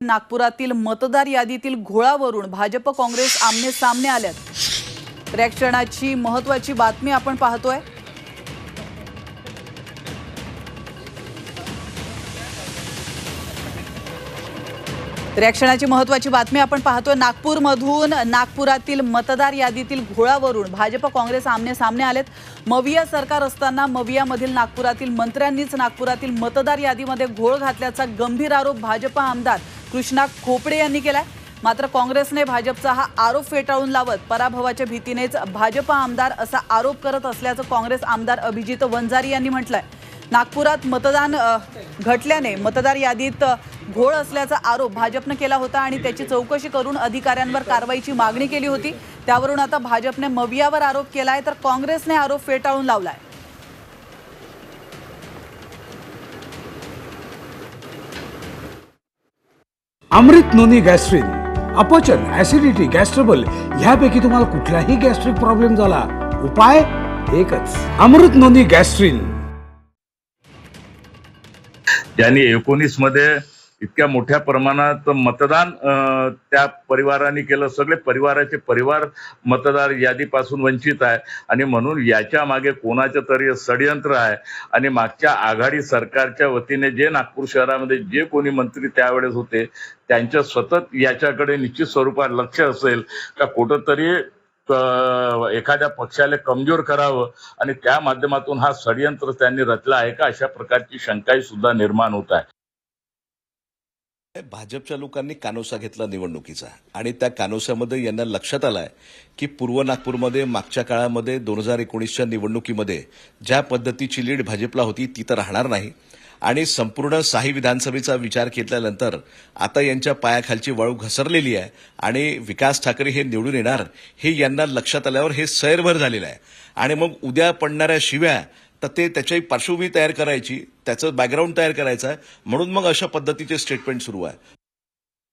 नागपुरातील मतदार यादीतील घोळावरून भाजप काँग्रेस आमने सामने आल्यात. रॅक्षणाची महत्वाची बातमी आपण पाहतोय. रॅक्षणाची महत्वाची बातमी आपण पाहतोय. नागपूरमधून नागपुरातील मतदार यादीतील घोळावरून भाजप काँग्रेस आमने सामने आलेत. मविया सरकार असताना मवियामधील नागपुरातील मंत्र्यांनीच नागपुरातील मतदार यादीमध्ये घोळ घातल्याचा गंभीर आरोप भाजप आमदार कृष्णा खोपडे यांनी केलाय. मात्र काँग्रेसने भाजपचा हा आरोप फेटाळून लावत पराभवाच्या भीतीनेच भाजप आमदार असा आरोप करत असल्याचं काँग्रेस आमदार अभिजित वंजारी यांनी म्हटलंय. नागपुरात मतदान घटल्याने मतदार यादीत घोळ असल्याचा आरोप भाजपनं केला होता आणि त्याची चौकशी करून अधिकाऱ्यांवर कारवाईची मागणी केली होती. त्यावरून आता भाजपने मवियावर आरोप केलाय तर काँग्रेसने आरोप फेटाळून लावलाय. अमृत नोनी गॅस्ट्रिन अपचन ऍसिडिटी गॅस्ट्रबल ह्यापैकी तुम्हाला कुठलाही गॅस्ट्रिक प्रॉब्लेम झाला उपाय एकच अमृत नोनी गॅस्ट्रिन. ज्यांनी एकोणीसमध्ये इतक्या मोठ्या प्रमाणात मतदान त्या परिवाराने केलं. सगळे परिवाराचे परिवार मतदार यादीपासून वंचित आहे. आणि म्हणून याच्या मागे कोणाचं तरी षडयंत्र आहे. आणि मागच्या आघाडी सरकारच्या वतीने जे नागपूर शहरामध्ये जे कोणी मंत्री त्यावेळेस होते त्यांच्या सतत याच्याकडे निश्चित स्वरूपात लक्ष असेल का कुठंतरी एखाद्या पक्षाला कमजोर करावं आणि त्या माध्यमातून हा षडयंत्र त्यांनी रचला आहे का अशा प्रकारची शंकाही सुद्धा निर्माण होत आहे. भाजपच्या लोकांनी कानोसा घेतला निवडणुकीचा. आणि त्या कानोसामध्ये यांना लक्षात आलाय की पूर्व नागपूरमध्ये मागच्या काळामध्ये दोन हजार एकोणीसच्या निवडणुकीमध्ये ज्या पद्धतीची लीड भाजपला होती ती तर राहणार नाही. आणि संपूर्ण साही विधानसभेचा विचार केल्यानंतर आता यांच्या पायाखालची वाळू घसरलेली आहे आणि विकास ठाकरे हे निवडून येणार हे यांना लक्षात आल्यावर हे सैरभर झालेलं आहे. आणि मग उद्या पडणाऱ्या शिव्या तर ते त्याची पार्श्वभूमी तयार करायची त्याचं बॅकग्राऊंड तयार करायचं आहे. म्हणून मग अशा पद्धतीचे स्टेटमेंट सुरू आहे.